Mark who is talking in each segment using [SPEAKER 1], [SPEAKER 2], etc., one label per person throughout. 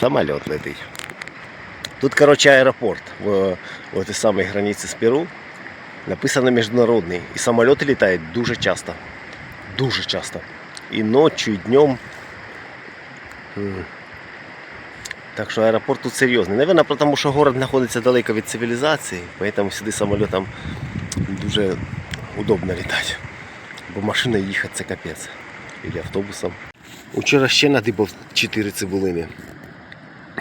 [SPEAKER 1] Самоліт летить. Тут, коротше, аеропорт в, в цій самій границі з Перу. Написано міжнародний. І самоліти літають дуже часто. Дуже часто. І ночі, і днем. Так що аеропорт тут серйозний. Наверное, тому що город знаходиться далеко від цивілізації, поэтому сюди самолітом дуже удобно літати. Бо машиною їхати це капець. Или автобусом. Учора ще надибав 4 цибулини.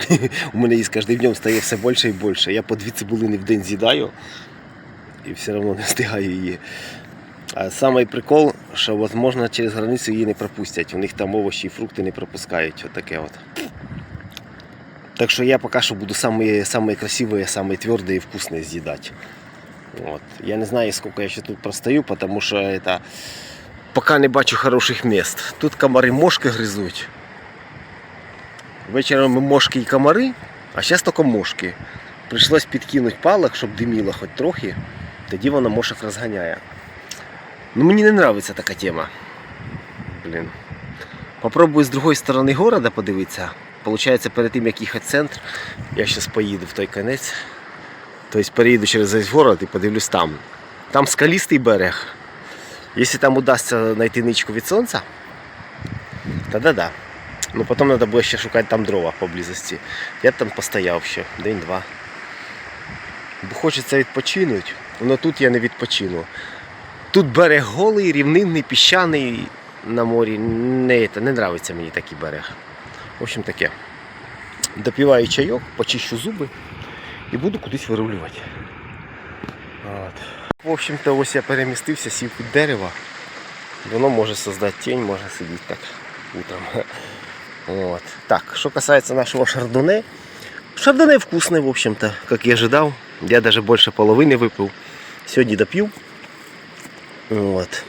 [SPEAKER 1] У мене їх з кожним днем стає все більше і більше. Я по дві цибулини в день з'їдаю і все одно не встигаю її. А самий прикол, що можливо, через границю її не пропустять. У них там овочі і фрукти не пропускають. Отаке от. Так що я поки що буду самые, самые красивые, самые твердые и вкусные съедать. Вот. Я не знаю, сколько я ще тут простою, потому що это... поки не бачу хороших мест. Тут комари мошки гризуть. Вечором мошки і комари, а зараз тільки мошки. Прийшлось підкинути палок, щоб диміло хоч трохи, тоді воно мошок розганяє. Ну мені не подобається така тема. Блін. Попробую з другої сторони города подивитися. Получається, перед тим як їхати в центр, я зараз поїду в той кінець. Тобто переїду через весь город і подивлюсь там. Там скалістий берег. Якщо там удасться знайти ничку від сонця, тоді да. Ну потім треба буде ще шукати там дрова поблизості. Я там постояв ще день-два. Бо хочеться відпочинути, але тут я не відпочину. Тут берег голий, рівнинний, піщаний на морі. Не, не нравиться мені такий берег. В общем таке. Допиваю чайок, почищу зуби і буду кудись вирулювати. От. В общем-то, ось я перемістився, сів під дерево. Воно може создати тінь, може сидіти так утром. Вот. Так, что касается нашего шардоне. Шардоне вкусный, в общем-то, как я ожидал. Я даже больше половины выпил. Сегодня допью. Вот.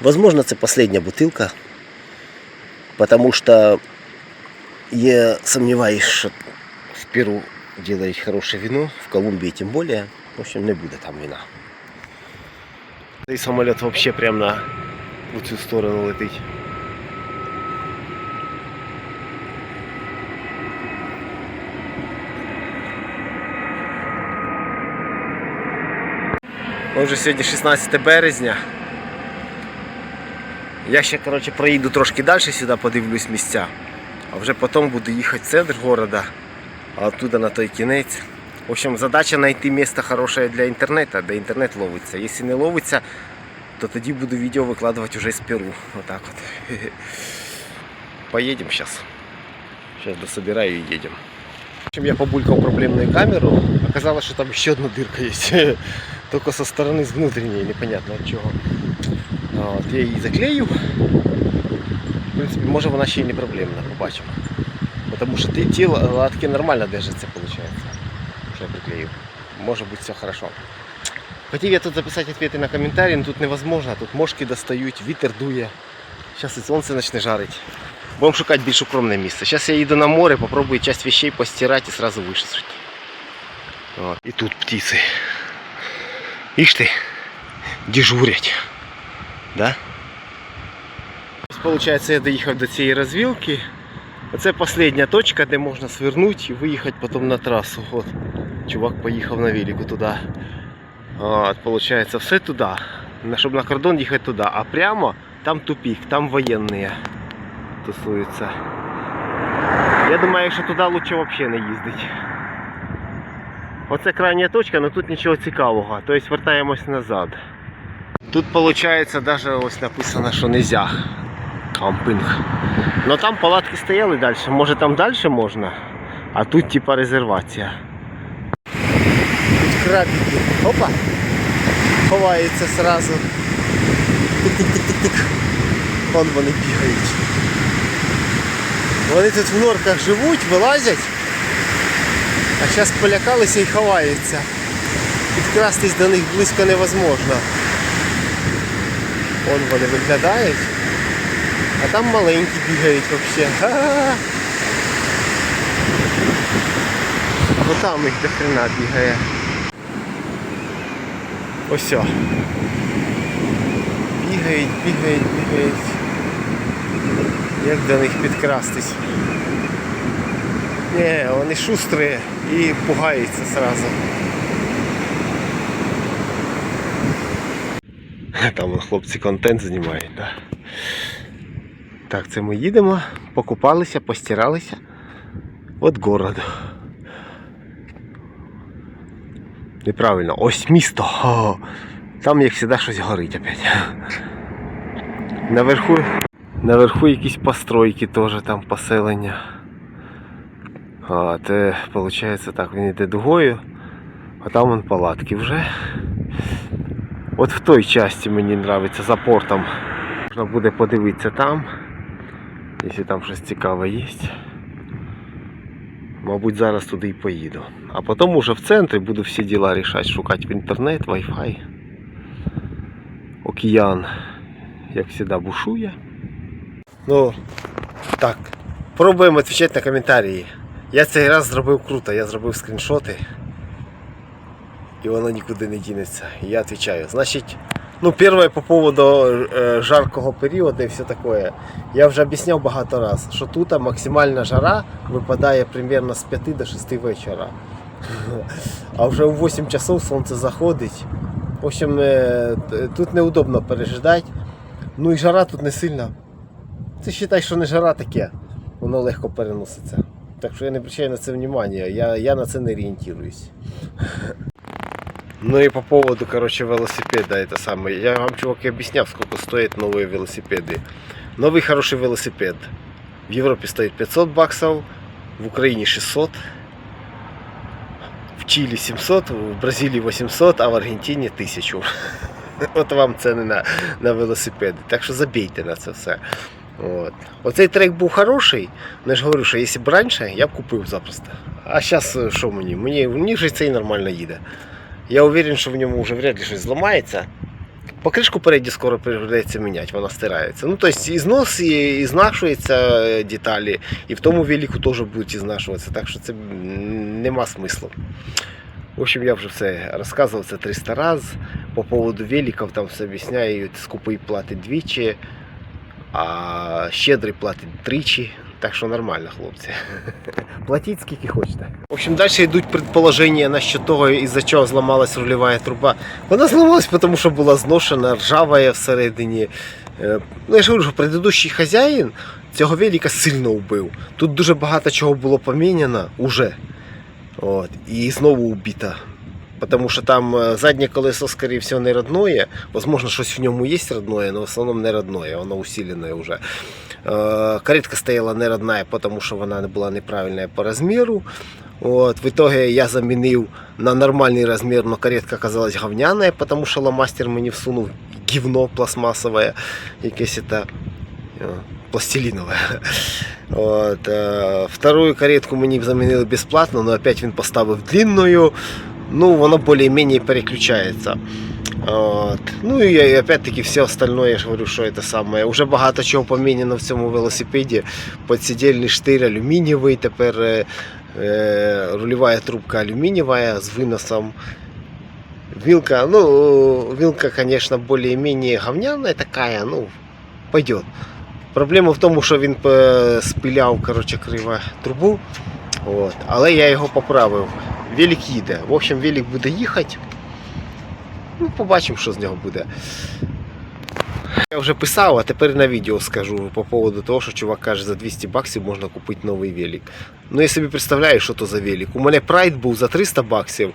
[SPEAKER 1] Возможно, это последняя бутылка. Потому что я сомневаюсь, что в Перу делают хорошее вино, в Колумбии тем более. В общем, не будет там вина. И самолет вообще прямо на в цю сторону летить. Отже, сьогодні 16 березня. Я ще коротше, проїду трошки далі сюди, подивлюсь місця. А вже потім буду їхати в центр міста, а оттуда на той кінець. В общем, задача знайти місце хороше для інтернету, де інтернет ловиться. Якщо не ловиться, то тоді буду відео викладувати вже з Перу. Отак от. Поїдемо зараз. Зараз дособираю і їдемо. Я побулькал проблемную камеру. Оказалось, что там еще одна дырка есть. Только со стороны, с внутренней, непонятно от чего. Вот, я її заклею. В принципі, може вона ще й не проблемна, побачимо. Потому що ті, ті латки нормально держаться, виходить. Що я приклею. Може бути все хорошо. Хотів я тут записати відповіді на коментарі, але тут невозможно. Тут мошки достають, вітер дує. Зараз і сонце почне жарить. Будемо шукати більш укромне місце. Зараз я їду на море, попробую часть вещей постирати і сразу висушити. Вот. І тут птиці. Ишь ти, дежурять. Да? Ось, Получається, я доїхав до цієї розвілки. Оце остання точка, де можна свернути і виїхати потім на трасу. От. Чувак поїхав на велику туди. От, получається, все туди. Щоб на кордон їхати туди. А прямо там тупик, там воєнні тусуються. Я думаю, що туди лучше взагалі не їздити. Оце крайня точка, але тут нічого цікавого. Тобто вертаємось назад. Тут виходить навіть ось написано, що нельзя кампинг. Но там палатки стояли далі. Може там далі можна, а тут типа резервація. Тут крабики. Опа! Ховаються сразу. Вон вони бігають. Вони тут в норках живуть, вилазять, а зараз полякалися і ховаються. Підкрастись до них близько невозможно. Вон вони виглядають. А там маленькі бігають взагалі. Ха-ха-ха. Бо там їх до хрена бігає. Ось. Бігають, бігають, бігають. Як до них підкрастись? Не, вони шустрі і пугаються сразу. Там хлопці контент знімають, да. Так, це ми їдемо, покупалися, постиралися. От город. Неправильно, ось місто. Там як завжди щось горить опять. Наверху, наверху якісь постройки теж там поселення. Це виходить так, він йде дугою, а там вон палатки вже. От в той часті мені подобається за портом. Можна буде подивитися там, якщо там щось цікаве є. Мабуть, зараз туди і поїду. А потім уже в центрі буду всі діла рішати, шукати в інтернет, Wi-Fi. Океан, як завжди, бушує. Ну, так. Пробуємо відповідати на коментарі. Я цей раз зробив круто, я зробив скріншоти. І воно нікуди не дінеться. Я відповідаю. Значить, ну, перше по поводу е, жаркого періоду і все таке. Я вже об'ясняв багато разів, що тут максимальна жара випадає примерно з 5 до 6 вечора. А вже у 8 часов сонце заходить. В общем, е, тут неудобно пережидати. Ну і жара тут не сильна. Це вважай, що не жара таке. Воно легко переноситься Так що я не обращаю на це внимання, я, я на це не орієнтуюсь. Ну и по поводу, короче, велосипеда это самое. Я вам, чувак, и объяснял, сколько стоят новые велосипеды. Новый хороший велосипед в Европе стоит 500 баксов, в Украине 600, в Чили 700, в Бразилии 800, а в Аргентині 1000. От вам ціни на, на велосипеди. Так що забійте на це все. От. Оцей трек був хороший, але я ж говорю, що якщо б раніше, я б купив запросто. А зараз що мені? Мені, мені вже цей нормально їде. Я уверен, що в ньому вже вряд ли щось зламається. Покришку переді скоро прийдеться міняти, вона стирається. Ну, тобто і знос, і, і е, деталі, і в тому велику теж будуть ізнашуватися, так що це нема смислу. В общем, я вже все розказував це 300 разів. По поводу великів там все об'ясняю, скупий платить двічі, а щедрий платить тричі. Так що нормально, хлопці. Платіть скільки хочете. В общем, далі йдуть предположення насчет того, із-за чого зламалась рульова труба. Вона зламалась, тому що була зношена, ржавая всередині. Е, Ну, я ж говорю, що предыдущий хазяїн цього велика сильно вбив. Тут дуже багато чого було поміняно уже. От, і знову убита. Потому що там е, заднє колесо, скорее всего, не родное. Возможно, щось в ньому є родное, но в основному не родное, воно усиленное уже. Е, Каретка стояла не родная, потому що вона була неправильная по розміру. От, в итоге я замінив на нормальний розмір, но каретка оказалась говняная, потому що ломастер мені всунув гівно пластмасове, якесь это е, пластилинове. От, вторую каретку мені замінили безплатно, но опять він поставив длинную. Ну, воно більш-менш переключається. От. Ну і опять-таки все остальное, я ж говорю, що це саме. Уже багато чого поміняно в цьому велосипеді. Подсидельний штир алюмінієвий, тепер е, е, рульова трубка алюмінієва з виносом. Вилка, ну, вилка, конечно, более-менее говняная такая, ну, пойдет. Проблема в тому, що він е, спиляв короче, криво трубу. От. Але я його поправив. Велик їде. В общем, велик буде їхати. Ну, побачимо, що з нього буде. Я вже писав, а тепер на відео скажу по поводу того, що чувак каже, за 200 баксів можна купити новий велик. Ну я собі представляю, що то за велик. У мене прайд був за 300 баксів,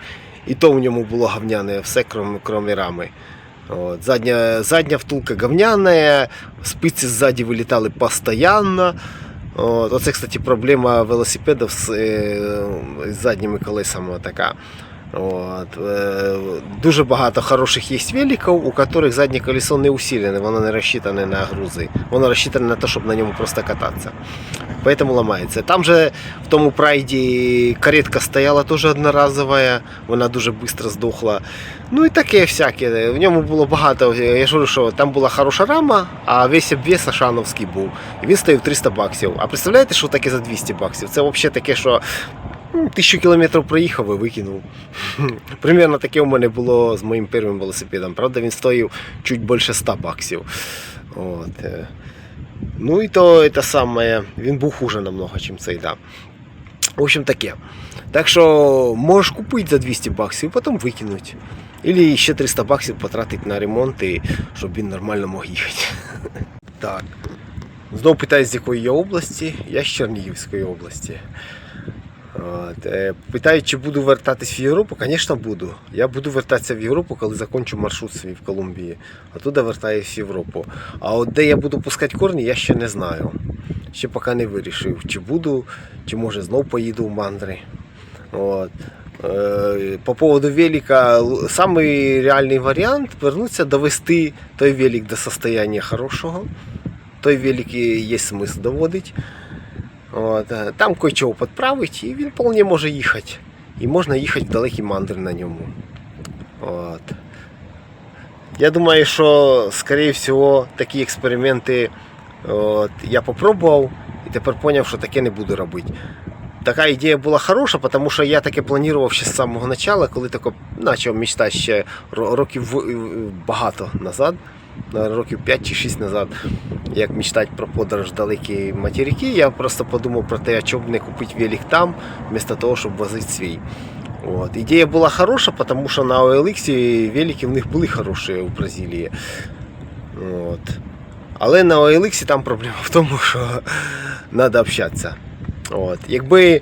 [SPEAKER 1] і то в ньому було говняне все, крім, крім рами. От. Задня, задня втулка говняная, спиці ззаді вилітали постоянно. Оце, кстати, проблема велосипедів з, е, задніми колесами така. От. Е, Дуже багато хороших є великів, у яких заднє колесо не усилене, воно не розчитане на грузи. Воно розчитане на те, щоб на ньому просто кататися. Поэтому ламається. Там же в тому прайді каретка стояла теж одноразова, вона дуже швидко здохла. Ну і таке всяке. В ньому було багато. Я ж говорю, що там була хороша рама, а весь обвес Ашановський був. І він стоїв 300 баксів. А представляєте, що таке за 200 баксів? Це взагалі таке, що тисячу кілометрів проїхав і викинув. Примерно таке у мене було з моїм першим велосипедом. Правда, він стоїв чуть більше 100 баксів. От. е. Ну і то це саме, він був хуже намного, ніж цей да. В общем, таке. Так що можеш купити за 200 баксів, потім викинути. Ілі ще 300 баксів потратити на ремонт, і щоб він нормально мог їхати. Так. Знову питають, з якої я області. Я з Чернігівської області. От, е, Питають, чи буду вертатись в Європу. Звісно, буду. Я буду вертатися в Європу, коли закінчу маршрут свій в Колумбії. А туди вертаюсь в Європу. А от де я буду пускати корні, я ще не знаю. Ще поки не вирішив, чи буду, чи може знов поїду в мандри. От. Е, По поводу велика, самий реальний варіант вернуться довести той велик до состояння хорошого. Той велик є смисл доводити. От, е, там кое-чого підправить, і він вполне може їхати. І можна їхати в далекі мандри на ньому. От. Я думаю, що, скоріше всього, такі експерименти от, я попробував і тепер зрозумів, що таке не буду робити. Така ідея була хороша, тому що я таке планував ще з самого початку, коли тако почав мечтати ще років багато назад, років 5 чи 6 назад, як мечтати про подорож в далекі материки, я просто подумав про те, а чому б не купити велик там, вместо того, щоб возити свій. От. Ідея була хороша, тому що на OLX велики в них були хороші у Бразилії. От. Але на OLX там проблема в тому, що треба общатися. От. Якби,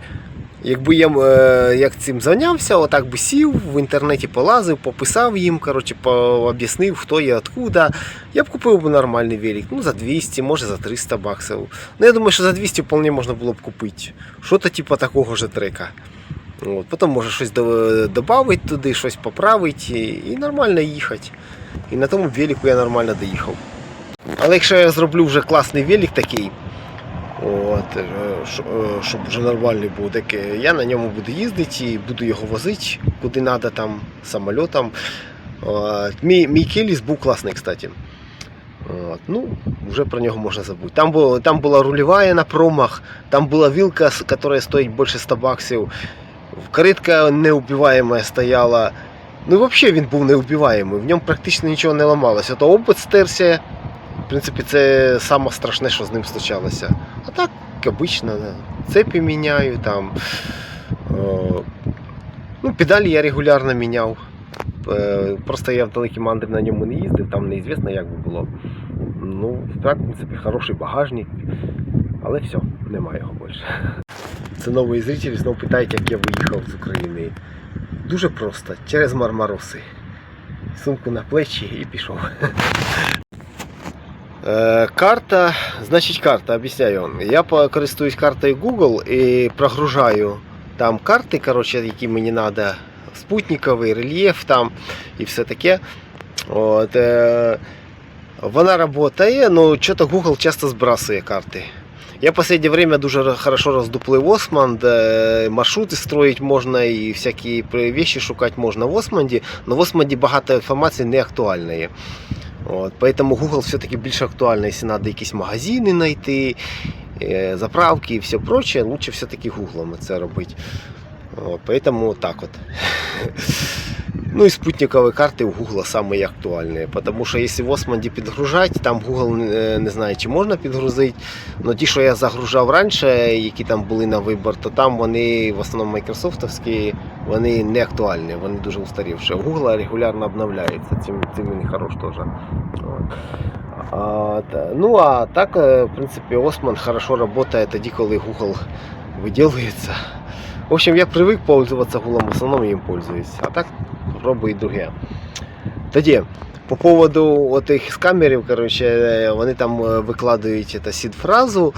[SPEAKER 1] якби я е, як цим зайнявся, отак би сів, в інтернеті полазив, пописав їм, коротше, пооб'яснив, хто є, откуда, я б купив би нормальний велик. Ну, за 200, може за 300 баксів. Ну, я думаю, що за 200 вполне можна було б купити. Що-то типу такого ж трека. От. Потім може щось додати туди, щось поправити і, і нормально їхати. І на тому велику я нормально доїхав. Але якщо я зроблю вже класний велик такий, от, е, е, щоб вже нормальний був, так е, я на ньому буду їздити і буду його возити куди треба, там, самольотом. От, Мій, мій Келіс був класний, кстати. От, ну, вже про нього можна забути. Там, було, там була рульова на промах, там була вилка, с- яка стоїть більше 100 баксів. Коритка неубиваєма стояла. Ну, взагалі він був неубиваємий, в ньому практично нічого не ламалося. То опит стерся. В принципі, це саме страшне, що з ним случалося. Так, обично, цепі міняю, там. О, ну, педалі я регулярно міняв. Е, Просто я в далекі мандри на ньому не їздив, там неізвісно, як би було. Ну, в принципі, хороший багажник. Але все, немає його більше. Це новий зритель знову питають, як я виїхав з України. Дуже просто, через Мармароси. Сумку на плечі і пішов. Е, Карта, значить карта, об'ясняю вам. Я по- користуюсь картою Google і прогружаю там карти, коротше, які мені треба. Спутниковий, рельєф там і все таке. От, е, вона працює, але що-то Google часто збрасує карти. Я в останнє время дуже ро- хорошо роздуплив Осман, де маршрути строїть можна і всякі при- вещи шукати можна в Османді, але в Османді багато інформації не актуальної. От, поэтому Google все-таки більш актуально, если надо якісь магазини знайти, е, заправки і все прочее, лучше все-таки Google це робити. От, поэтому так от. Ну і спутникові карти у Google самі актуальні, тому що якщо в Османді підгружати, там Google е, не знає, чи можна підгрузити. але ті, що я загружав раніше, які там були на вибір, то там вони в основному майкрософтовські, вони не актуальні, вони дуже устарівші. У Google регулярно обновляється, цим, цим він хорош теж. А, ну а так, е, в принципі, Осман хорошо працює тоді, коли Google виділується. В общем, я привык пользоваться Гулом, в основном им пользуюсь. А так пробую і друге. Тоді, по поводу отих скамерів, короче, вони там е, викладають сід-фразу.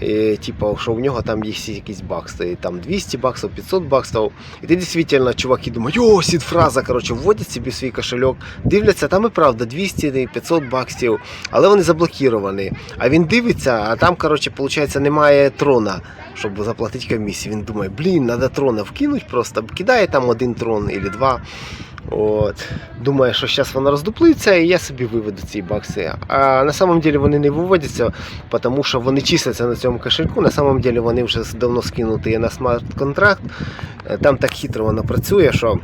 [SPEAKER 1] І, типа, що в нього там є якийсь бак стоїть, там 200 баксів, 500 баксів. І ти дійсно, чуваки думають, о, сід-фраза, коротше, вводять собі свій кошельок, дивляться, там і правда 200 500 баксів, але вони заблокіровані. А він дивиться, а там, коротше, виходить, немає трона, щоб заплатити комісію. Він думає, блін, треба трона вкинути просто, кидає там один трон або два. От. Думає, що зараз вона роздуплиться і я собі виведу ці бакси. А на самом деле вони не виводяться, тому що вони числяться на цьому кошельку. На самом деле вони вже давно скинуті на смарт-контракт. Е, Там так хитро воно працює, що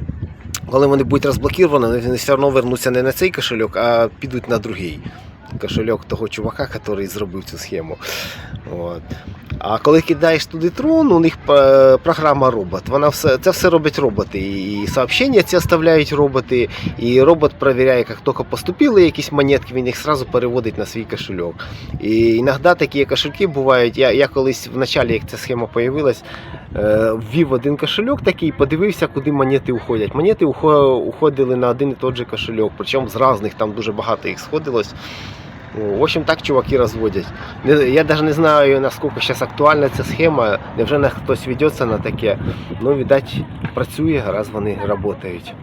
[SPEAKER 1] коли вони будуть розблокіровані, вони все одно вернуться не на цей кошельок, а підуть на другий. Кошельок того чувака, який зробив цю схему. От. А коли кидаєш туди трон, у них е, програма робот. Вона все, це все роблять роботи. І сообщення ці оставляють роботи, і робот перевіряє, як тільки поступили якісь монетки, він їх одразу переводить на свій кошельок. І іноді такі кошельки бувають. Я, я колись в началі, як ця схема появилась, е, ввів один кошельок такий, подивився, куди монети уходять. Монети уходили на один і той же кошельок, причому з різних, там дуже багато їх сходилось. В общем, так чуваки розводять. Я навіть не знаю, наскільки зараз актуальна ця схема, невже хтось ведеться на таке. Ну, видать, працює, раз вони працюють.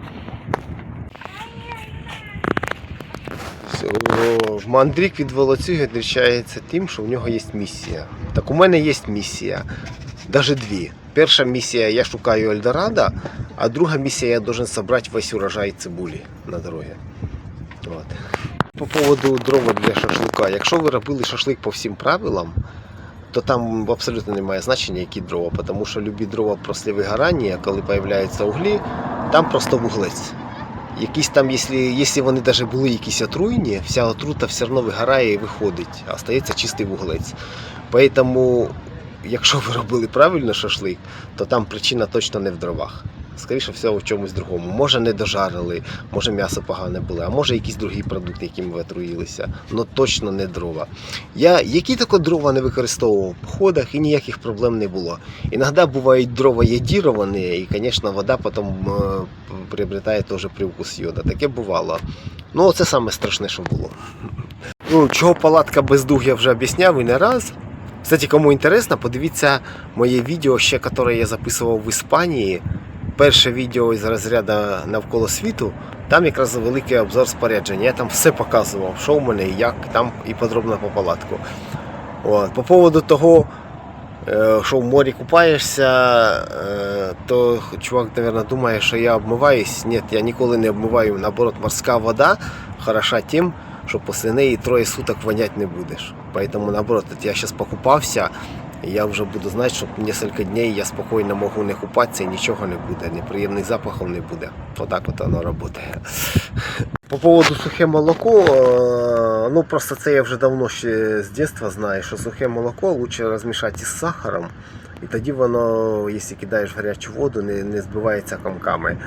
[SPEAKER 1] Мандрік від Волоцюги відрізняється тим, що в нього є місія. Так у мене є місія. Навіть дві. Перша місія я шукаю Ельдорадо, а друга місія я должен зібрати весь урожай цибулі на дорогі. От. По поводу дрова для шашлика. Якщо ви робили шашлик по всім правилам, то там абсолютно немає значення, які дрова, тому що любі дрова після вигорання, коли з'являються углі, там просто вуглець. Якісь там, якщо, якщо вони навіть були якісь отруйні, вся отрута все одно вигорає і виходить, а стається чистий вуглець. Тому, якщо ви робили правильно шашлик, то там причина точно не в дровах. Скоріше всього, в чомусь другому. Може не дожарили, може м'ясо погане було, а може якісь другі продукти, якими ви отруїлися. але точно не дрова. Я які тільки дрова не використовував в походах і ніяких проблем не було. Іноді бувають дрова ядіровані, і, звісно, вода потім е, приобретає теж привкус йода. Таке бувало. Ну, це саме страшне, що було. Ну, чого палатка без дух я вже об'ясняв і не раз. Кстати, кому інтересно, подивіться моє відео, ще яке я записував в Іспанії. Перше відео із розряду навколо світу. Там якраз великий обзор спорядження. Я там все показував, що в мене і як, там і подробно по палатку. От. По поводу того, е, що в морі купаєшся, е, то чувак, мабуть, думає, що я обмиваюсь. Ні, я ніколи не обмиваю. Наоборот, морська вода хороша тим, що після неї троє суток вонять не будеш. Поэтому, наоборот, я зараз покупався, я вже буду знати, що кілька днів я спокійно можу не купатися і нічого не буде, неприємних запахів не буде. Отак от воно працює. По поводу сухе молоко, е, ну просто це я вже давно ще з дитинства знаю, що сухе молоко краще розмішати із сахаром. І тоді воно, якщо кидаєш гарячу воду, не, не збивається комками.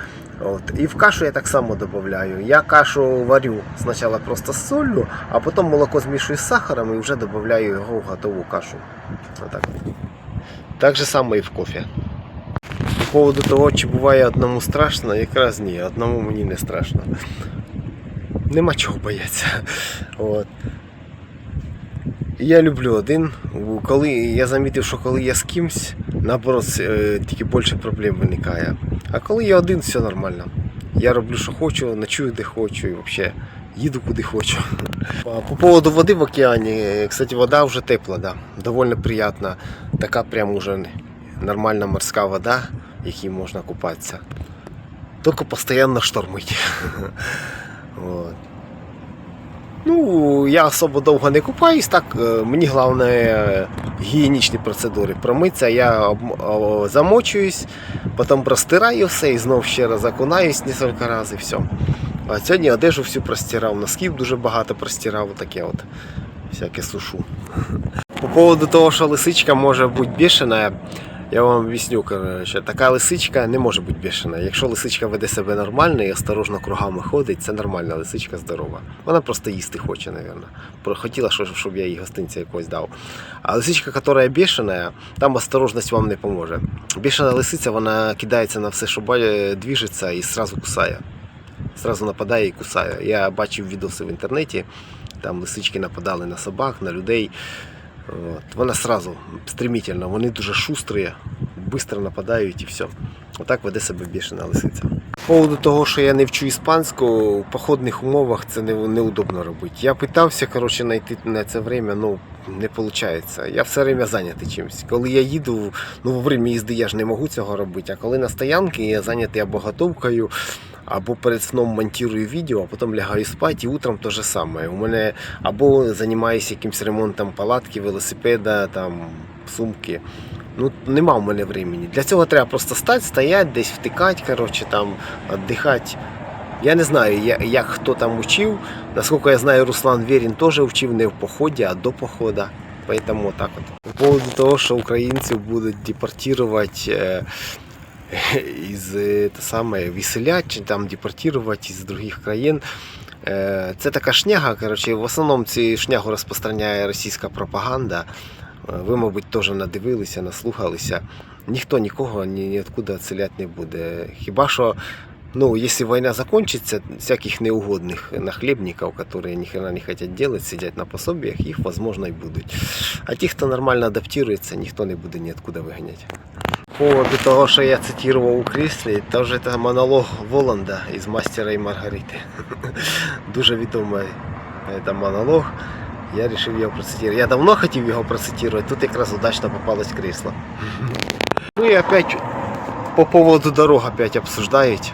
[SPEAKER 1] От. І в кашу я так само додаю. Я кашу варю спочатку просто з солью, а потім молоко змішую з сахаром і вже додаю його в готову кашу. Отак. Так же само і в кофе. По поводу того, чи буває одному страшно, якраз ні, одному мені не страшно. Нема чого боятися. От. Я люблю один. Коли я замітив, що коли я з кимсь, наоборот, е, тільки більше проблем виникає. А коли я один, все нормально. Я роблю, що хочу, ночую де хочу і взагалі їду куди хочу. По поводу води в океані, кстати, вода вже тепла, да. довольно приятна. Така прям уже нормальна морська вода, в якій можна купатися. Тільки постійно штормить. От. Ну, я особо довго не купаюсь, так е, мені головне е, гігієнічні процедури. Промитися, я замочуюсь, потім простираю все і знов ще раз окунаюсь кілька разів і все. А сьогодні одежу всю простирав, носків дуже багато простирав, таке от всяке сушу. По поводу того, що лисичка може бути бішена, я вам об'ясню, коротше, така лисичка не може бути бішена. Якщо лисичка веде себе нормально і осторожно кругами ходить, це нормальна лисичка здорова. Вона просто їсти хоче, мабуть. Хотіла, щоб я їй гостинця якось дав. А лисичка, яка бішена, там осторожність вам не поможе. Бішена лисиця, вона кидається на все, що двіжиться, і одразу кусає. Зразу нападає і кусає. Я бачив відоси в інтернеті, там лисички нападали на собак, на людей. От. Вона сразу стремительно, вони дуже шустрі, швидко нападають і все. Отак веде себе бішена лисиця. По поводу того, що я не вчу іспанську, в походних умовах це не, неудобно робити. Я питався коротше, знайти на це время, ну не виходить. Я все время зайнятий чимось. Коли я їду, ну во время їзди я ж не можу цього робити, а коли на стоянці я зайнятий або готовкою, або перед сном монтую відео, а потім лягаю спати і утром те же саме. У мене або займаюся якимось ремонтом палатки, велосипеда, там, сумки. Ну, нема в мене времени. Для цього треба просто стати, стояти, десь втикати, коротше, там, віддихати. Я не знаю, я- як хто там учив. Наскільки я знаю, Руслан Верін теж вчив не в поході, а до походу. Поэтому так вот. По поводу того, що українців будуть депортувати е, із е, те саме виселять, чи там депортувати із других країн. Е, Це така шняга. Коротше, в основному цю шнягу розпространяє російська пропаганда. Е, Ви, мабуть, теж надивилися, наслухалися. Ніхто нікого ні, ніоткуда відселяти не буде. Хіба що, ну, якщо війна закінчиться, всяких неугодних нахлебників, які ні хрена не хочуть делать, сидять на пособіях, їх, можливо, і будуть. А ті, хто нормально адаптується, ніхто не буде ніоткуда виганяти. Поводу того, що я цитував у кріслі, то вже це монолог Воланда із Мастера і Маргарити. Дуже відомий це монолог. Я вирішив його процитувати. Я давно хотів його процитувати, тут якраз удачно попалось крісло. Ну і опять по поводу дорог опять обсуждають.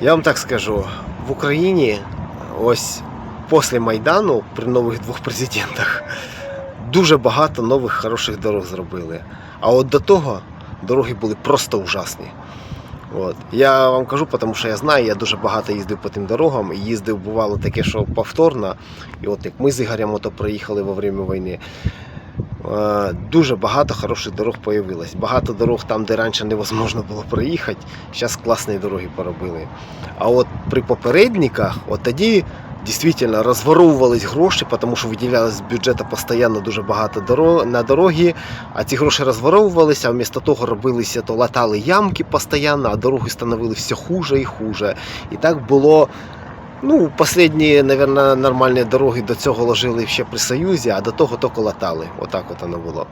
[SPEAKER 1] Я вам так скажу, в Україні ось після Майдану при нових двох президентах дуже багато нових хороших дорог зробили. А от до того дороги були просто ужасні. От. Я вам кажу, тому що я знаю, я дуже багато їздив по тим дорогам, і їздив, бувало таке, що повторно. І от як ми з Ігорем ото проїхали во время війни. е, Дуже багато хороших дорог появилось. Багато дорог там, де раніше невозможно було проїхати, зараз класні дороги поробили. А от при попередниках, от тоді дійсно розворовувались гроші, тому що виділялось з бюджету постійно дуже багато на дороги, а ці гроші розворовувалися, а вмісто того робилися, то латали ямки постійно, а дороги становили все хуже і хуже. І так було. Ну, останні, мабуть, нормальні дороги до цього ложили ще при Союзі, а до того тільки латали. Отак от воно було.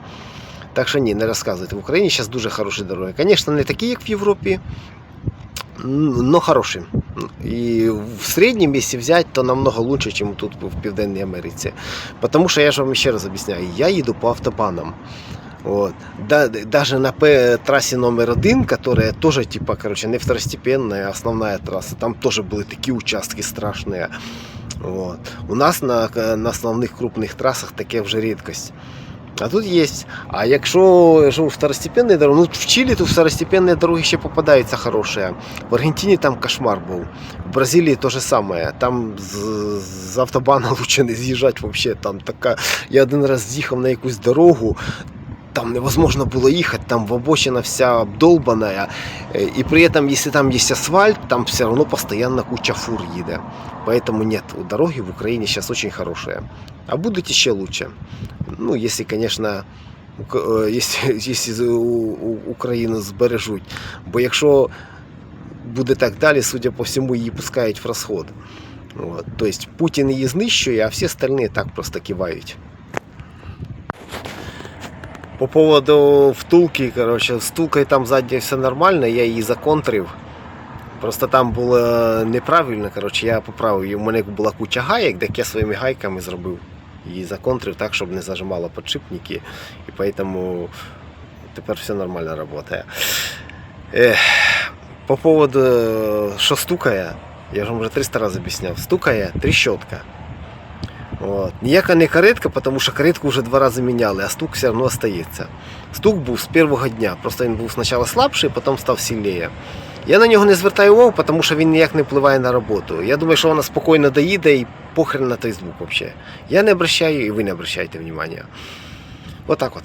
[SPEAKER 1] Так що ні, не розказуйте. В Україні зараз дуже хороші дороги. Звісно, не такі, як в Європі, але хороші. І в середньому, якщо взяти, то намного лучше, ніж тут в Південній Америці. Тому що я ж вам ще раз об'ясняю, я їду по автобанам. Вот. Да, даже на П трассе номер один, которая тоже типа, короче, не второстепенная, а основная трасса, там тоже были такие участки страшные. Вот. У нас на, на основних крупних трасах таке вже рідкость. А тут є. А якщо що второстепенні дороги, ну в Чилі тут второстепенні дороги ще попадаються хороші. В Аргентині там кошмар був. В Бразилії те же саме. Там з, з автобана лучше не з'їжджати взагалі. Там така. Я один раз з'їхав на якусь дорогу. Там невозможно было ехать, там в обочина вся обдолбанная, э, и при этом, если там есть асфальт, там все равно постоянно куча фур едет. Поэтому нет, у дороги в Украине сейчас очень хорошие. А будут еще лучше. Ну, если, конечно, Ук- э, если, если у- у- Україну збережуть. Бо якщо буде так далі, судя по всьому, її пускають в розход. От. Тобто Путін її знищує, а всі остальні так просто кивають. По поводу втулки, короче, з там задньою все нормально, я її законтрив. Просто там було неправильно, короче, я поправив. І У мене була куча гаєк, так я своїми гайками зробив. Її законтрив так, щоб не зажимало подшипники. І поэтому тепер все нормально працює. По поводу, що стукає, я вже 300 разів об'ясняв, стукає тріщотка. От. Ніяка не каритка, тому що каритку вже два рази міняли, а стук все одно остається. Стук був з першого дня. Просто він був спочатку слабший, потім став сильніше. Я на нього не звертаю увагу, тому що він ніяк не впливає на роботу. Я думаю, що вона спокійно доїде і похрен на той звук взагалі. Я не обращаю і ви не обращайте внимання. Отак от.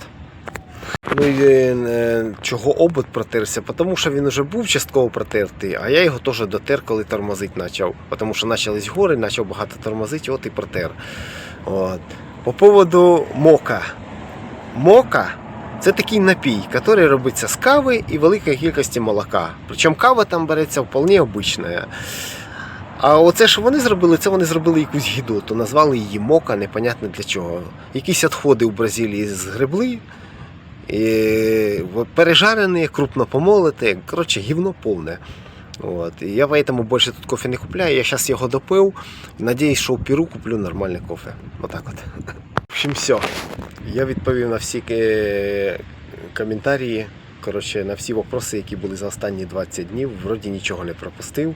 [SPEAKER 1] Ну і е, чого обод протерся? Тому що він вже був частково протертий, а я його теж дотер, коли тормозити почав. Тому що почались гори, почав багато тормозити, от і протер. От. По поводу мока. Мока це такий напій, який робиться з кави і великої кількості молока. Причому кава там береться вполне обична. А оце, що вони зробили, це вони зробили якусь гідоту, назвали її мока, непонятно для чого. Якісь відходи у Бразилії згребли, і пережарені, крупно помолоте, коротше, гівно повне. От. І я поэтому більше тут кофе не купляю. Я зараз його допив. Надіюсь, що в Перу куплю нормальне кофе. Отак от. В общем, все. Я відповів на всі е, коментарі. Коротше, на всі вопроси, які були за останні 20 днів, вроді нічого не пропустив.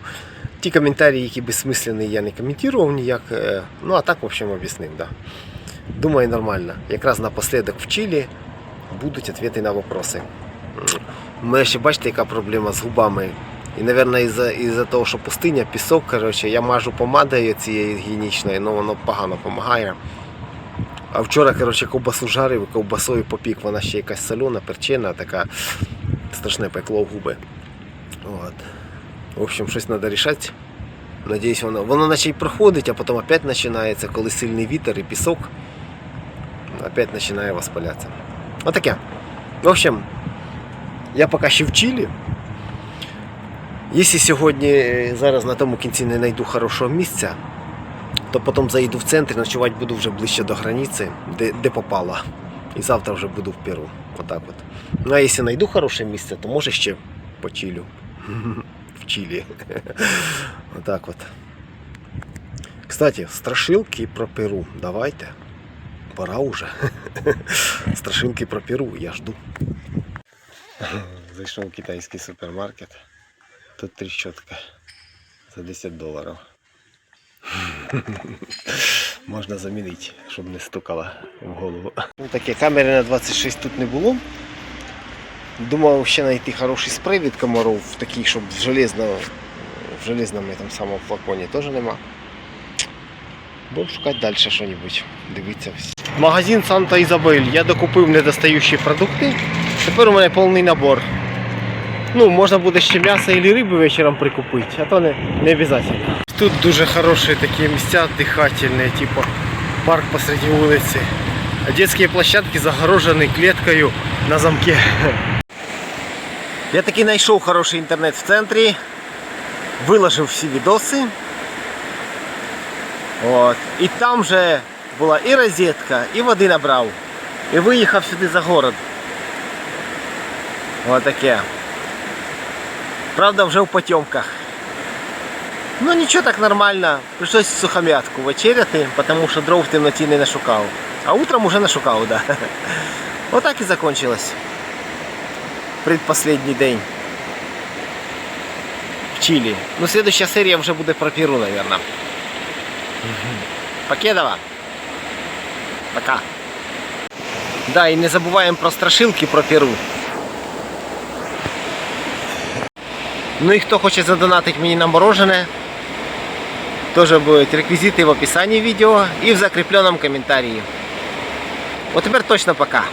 [SPEAKER 1] Ті коментарі, які безсмислені, я не коментував ніяк. е, Ну а так, в общем, об'яснив. Да. Думаю, нормально. Якраз напоследок в Чилі будуть відповіді на вопроси. У мене ще бачите, яка проблема з губами. І, мабуть, із-за із того, що пустиня, пісок, коротше, я мажу помадою цією гігієнічною, ну воно погано допомагає. А вчора, коротше, ковбасу жарив, ковбасою попік, вона ще якась солена, перчина, така страшне пекло в губи. От. В общем, щось треба рішати. Надіюсь, воно, воно наче й проходить, а потім опять починається, коли сильний вітер і пісок. Опять починає воспалятися. Отаке. В общем, я поки ще в Чилі. Якщо сьогодні е, зараз на тому кінці не знайду хорошого місця, то потім заїду в центр, ночувати буду вже ближче до границі, де, де попало. І завтра вже буду в Перу. Отак от. Ну а якщо знайду хороше місце, то може ще по Чилю. В Чилі. Отак от. Кстати, страшилки про Перу. Давайте. Пора уже. Страшилки про Перу, я жду. Зайшов в китайський супермаркет. Тут трещотка за 10 доларів. Можна замінити, щоб не стукала в голову. Ну, таке камери на 26 тут не було. Думав ще знайти хороший спрей від комаров, такий, щоб в железно, в железному там самому флаконі теж нема. Будемо шукати далі щось. Дивіться. Магазин Санта Ізабель. Я докупив недостаючі продукти. Тепер у мене повний набор. Ну, можна буде ще м'ясо і риби вечором прикупити, а то не, не обов'язково. Тут дуже хороші такі місця дихательні, типу парк посреди вулиці. А детські площадки загорожені клеткою на замке. Я таки знайшов хороший інтернет в центрі, виложив всі відоси. От. І там же була і розетка, і води набрав. І виїхав сюди за город. Отаке. Правда, вже в потемках. Ну нічого так нормально. Прийшлось в сухомятку вечеряти, тому що дров в темноті не нашукав. А утром уже нашукав, да. Отак і закончилось. Предпоследній день. В Чилі. Ну, следующая серія вже буде про Перу, наверное. Покедова. Пока. Да, и не забываем про страшилки про Перу. Ну и кто хочет задонатить мені на мороженое, тоже будут реквизиты в описании видео и в закрепленном комментарии. Вот теперь точно пока.